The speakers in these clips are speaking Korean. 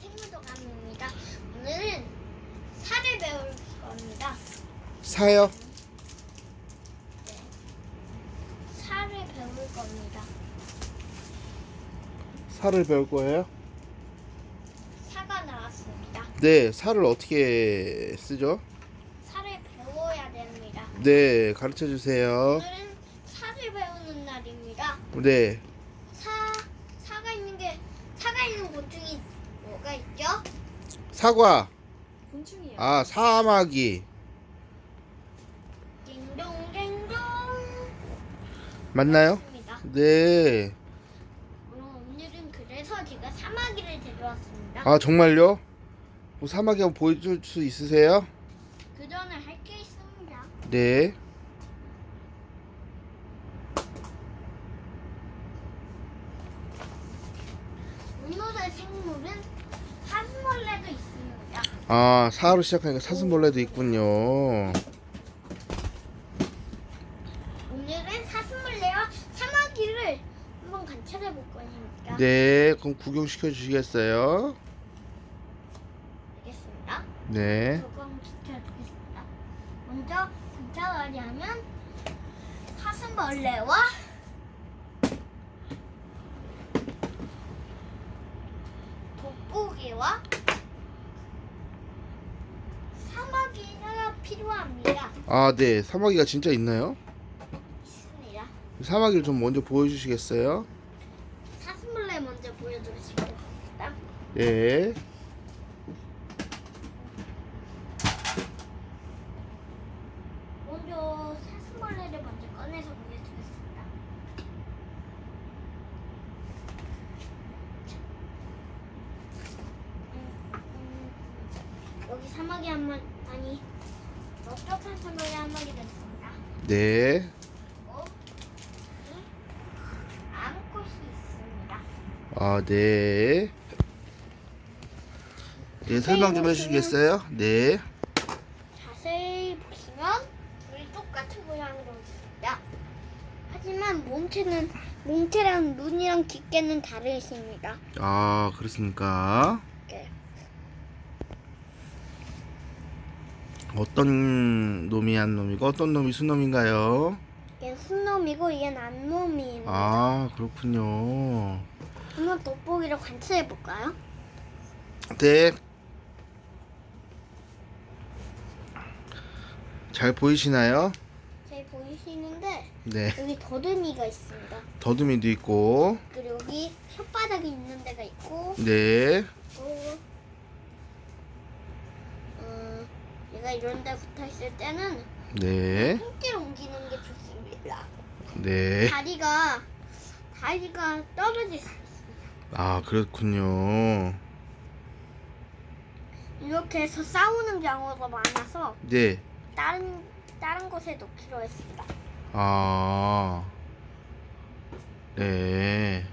생물도감입니다. 오늘은 살을 배울 겁니다. 사요? 네. 살을 배울 겁니다. 살을 배울 거예요? 사가 나왔습니다. 네, 살을 어떻게 쓰죠? 살을 배워야 됩니다. 네, 가르쳐 주세요. 오늘은 살을 배우는 날입니다. 네, 사 사가 있는 게 사가 있는 곤충이 뭐가 있죠? 사과. 곤충이요. 아, 사마귀. 딩동댕동. 맞나요? 맞습니다. 네. 오늘은 그래서 제가 사마귀를 데려왔습니다. 아, 정말요? 뭐 사마귀 한번 보여줄 수 있으세요? 그 전에 할 게 있습니다. 네. 오늘의 생물은 사슴벌레도 있습니다. 아, 사로 시작하니까 사슴벌레도 있군요. 오늘은 사슴벌레와 사마귀를 한번 관찰해 볼 거니까 네, 그럼 구경시켜 주시겠어요? 알겠습니다. 네. 조금 지켜주겠습니다. 먼저 관찰하려면 사슴벌레와 돋보기와 사마귀가 필요합니다. 아, 네. 사마귀가 진짜 있나요? 있습니다. 사마귀를 좀 먼저 보여주시겠어요? 사슴벌레 먼저 보여드리겠습니다. 네. 먼저 사슴벌레를 먼저 꺼내서 보여드리겠습니다. 음, 음, 여기 사마귀 한 마리 넓적 사슴벌레 한 마리가 있습니다. 네. 어? 음, 있습니다. 아, 네. 네, 설명 좀 해주시겠어요? 네. 자세히 보시면 둘이 똑같은 모양으로 있습니다. 하지만 몽체는 몽체랑 눈이랑 깃개는 다르십니다. 아, 그렇습니까? 네. 어떤 놈이 한 놈이고 어떤 놈이 수놈인가요? 얘는 순놈이고 얘는 암놈입니다. 아, 그렇군요. 한번 돋보기를 관찰해 볼까요? 네. 잘 보이시나요? 잘 보이시는데 네. 여기 더듬이가 있습니다. 더듬이도 있고, 그리고 여기 혓바닥이 있는 데가 있고 네. 또 어, 얘가 이런 데 붙어 있을 때는 네. 힘줄 옮기는 게 좋습니다. 네. 다리가 다리가 떨어질 수 있습니다. 아, 그렇군요. 이렇게 해서 싸우는 경우가 많아서 네. 다른 다른 곳에 놓기로 했습니다. 아. 네.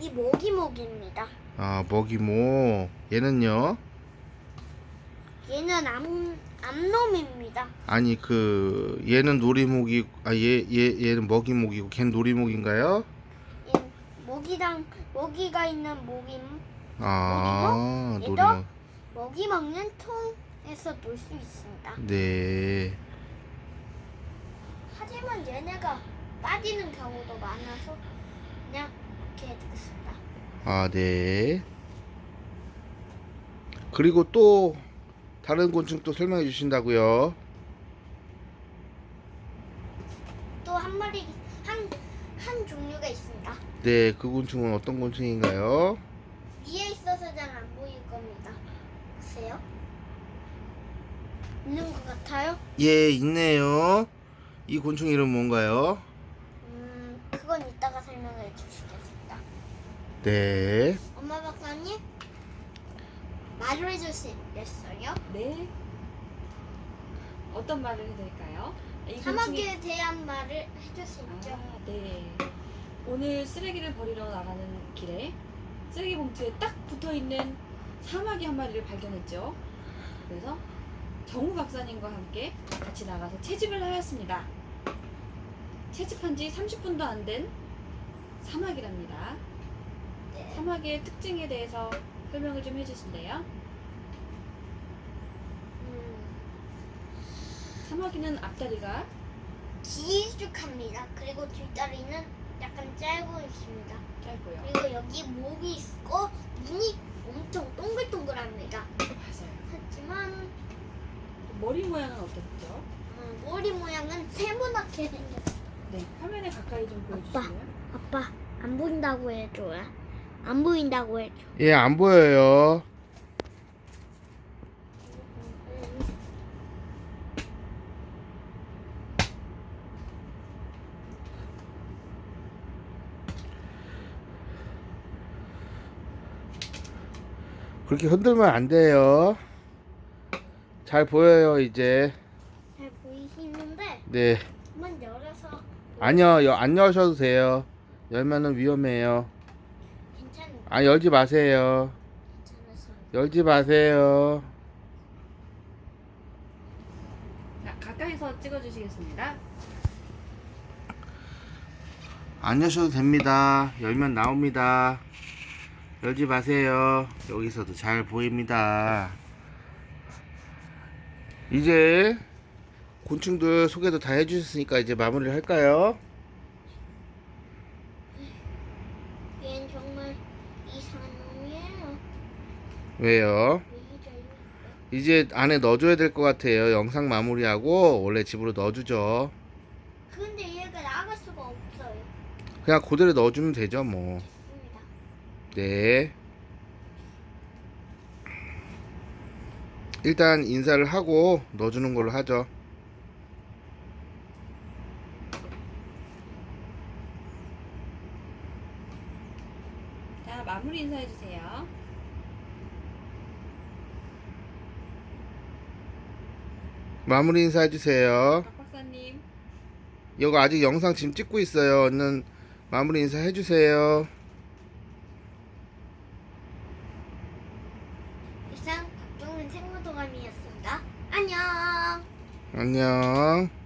이 모기모기입니다. 아, 먹이모. 얘는요? 얘는 암 암놈입니다. 아니, 그, 얘는 놀이목이, 아, 얘, 얘, 얘는 먹이목이고, 걘 놀이목인가요? 얘 모기당 모기가 있는 모기 아, 얘도? 놀이목. 먹이 먹는 통에서 놀 수 있습니다. 네. 하지만 얘네가 빠지는 경우도 많아서 그냥 이렇게 해두겠습니다. 아, 네. 그리고 또 다른 곤충 또 설명해 주신다고요. 또 한 마리 한 한 종류가 있습니다. 네, 그 곤충은 어떤 곤충인가요? 위에 있어서 잘 안 보일 겁니다. 보세요. 있는 것 같아요? 예, 있네요. 이 곤충 이름 뭔가요? 음, 그건 이따가 설명해 주시겠습니다. 네. 엄마 박사님, 말을 해주시겠어요? 네. 어떤 말을 해드릴까요? 이 곤충이- 사마귀에 대한 말을 해주시죠. 아, 네. 오늘 쓰레기를 버리러 나가는 길에 쓰레기 봉투에 딱 붙어 있는 사마귀 한 마리를 발견했죠. 그래서 정우 박사님과 함께 같이 나가서 채집을 하였습니다. 채집한 지 30분도 안 된 사마귀랍니다. 네. 사마귀의 특징에 대해서 설명을 좀 해주실래요? 음, 사마귀는 앞다리가 길쭉합니다. 그리고 뒷다리는 약간 짧고 있습니다. 짧고요. 그리고 여기 목이 있고 눈이 엄청 동글동글합니다. 맞아요. 하지만 머리 모양은 어떻죠? 음, 머리 모양은 세모나게 생겼어요. 네, 화면에 가까이 좀 보여주실래요? 아빠 안 보인다고 해줘요. 안 보인다고 해줘. 예, 안 보여요. 그렇게 흔들면 안 돼요. 잘 보여요, 이제. 잘 보이시는데 네. 한번 열어서 아니요, 여- 안 여셔도 돼요. 열면은 위험해요. 아, 열지 마세요. 열지 마세요. 자, 가까이서 찍어주시겠습니다. 안 여셔도 됩니다. 열면 나옵니다. 열지 마세요. 여기서도 잘 보입니다. 이제 곤충들 소개도 다 해주셨으니까 이제 마무리를 할까요? 얘는 정말 놈이에요. 왜요? 이제 안에 넣어줘야 될 것 같아요. 영상 마무리하고 원래 집으로 넣어주죠. 근데 얘가 나갈 수가 없어요. 그냥 그대로 넣어주면 되죠, 뭐. 됐습니다. 네. 일단 인사를 하고 넣어주는 걸로 하죠. 자, 마무리 인사해주세요. 마무리 인사해주세요. 박 박사님. 이거 아직 영상 지금 찍고 있어요. 얼른 마무리 인사 해주세요. 이상 박종민 생물도감이었습니다. 안녕. 안녕.